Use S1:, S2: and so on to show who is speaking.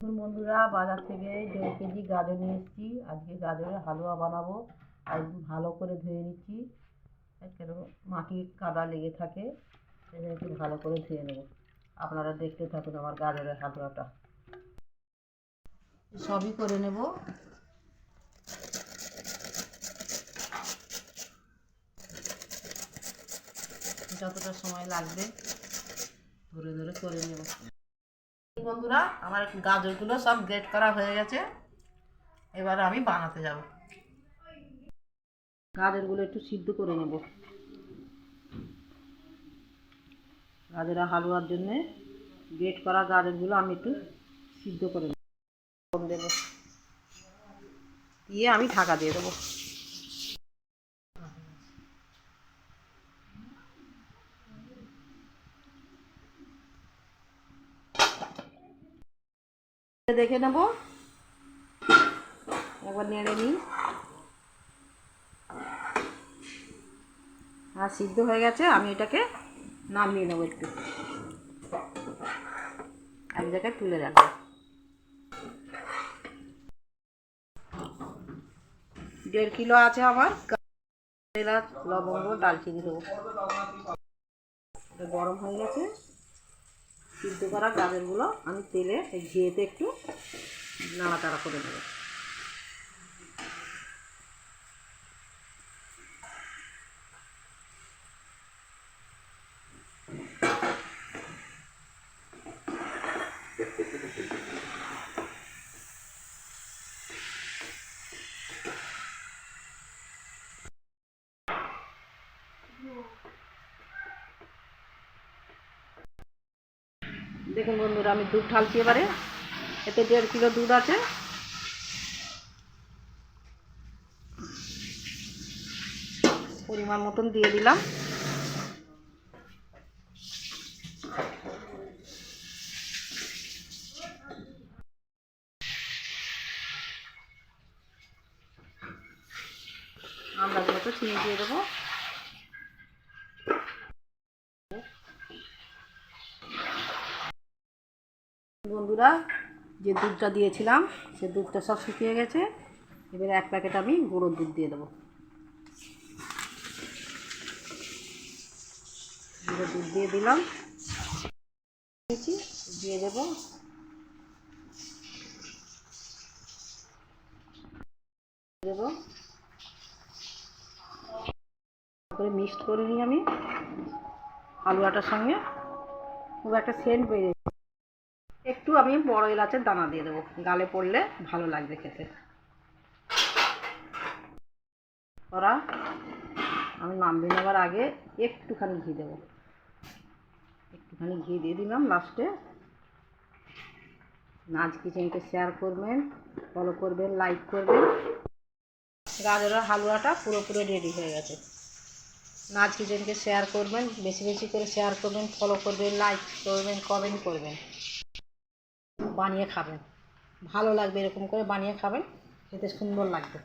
S1: বন্ধুরা বাজার থেকে দেড় কেজি গাজর নিয়ে এসেছি। আজকে গাজরের হালুয়া বানাবো। আর ভালো করে ধুয়ে নিচ্ছি। কেন মাটি কাদা লেগে থাকে একটু ভালো করে ধুয়ে নেব। আপনারা দেখতে থাকুন আমার গাজরের হালুয়াটা। সবই করে নেব। যতটা সময় লাগবে, ধরে ধরে করে নেব। বন্ধুরা, আমার গাজরগুলো সব গ্রেট করা হয়ে গেছে। এবার আমি বানাতে যাব। গাজরগুলো একটু সিদ্ধ করে নেব। গাজরের হালুয়ার জন্য গ্রেট করা গাজরগুলো আমি একটু সিদ্ধ করে নেব। দেব দিয়ে আমি ঢাকা দিয়ে দেবো। দেখে নেব। একবার নেড়ে নিই। আর সিদ্ধ হয়ে গেছে, আমি এটাকে নামিয়ে নেব একটু। এক জায়গায় তুলে রাখব। দেড় কিলো আছে আমার। লবঙ্গ ডালচিনি দেবো। গরম হয়ে গেছে। সিদ্ধ করা গাজরগুলো আমি তেলে এই ঘিয়েতে একটু নাড়াচাড়া করে দেবো দেখুন বন্ধুরা, আমি দুধ ঢালছি এবারে। এতে দেড় কিলো দুধ আছে। পরিমাণ মতন দিয়ে দিলাম। আন্দাজ মতো চিনি দিয়ে দেবো। বন্ধুরা যে দুধটা দিয়েছিলাম, সে দুধটা সব শুকিয়ে গেছে। এবারে এক প্যাকেট আমি গুঁড়োর দুধ দিয়ে দেবো। গুঁড়ো দুধ দিয়ে দিলাম। দিয়ে দেবো। দেবো। করে মিক্সড করে নিই আমি আলুয়াটার সঙ্গে। খুব একটা সেন্ট বেরিয়ে একটু আমি বড় এলাচের দানা দিয়ে দেবো। গালে পড়লে ভালো লাগবে খেতে। ওরা, আমি নামিয়ে নেওয়ার আগে, একটুখানি ঘি দেবো। একটুখানি ঘি দিয়ে দিলাম লাস্টে নাচ কিচেনকে শেয়ার করবেন ফলো করবেন লাইক করবেন। গাজরের হালুয়াটা পুরোপুরি রেডি হয়ে গেছে। নাচ কিচেনকে শেয়ার করবেন, বেশি বেশি করে শেয়ার করবেন ফলো করবেন লাইক করবেন কমেন্ট করবেন। বানিয়ে খাবেন। ভালো লাগবে এরকম করে বানিয়ে খাবেন খেতে সুন্দর লাগবে।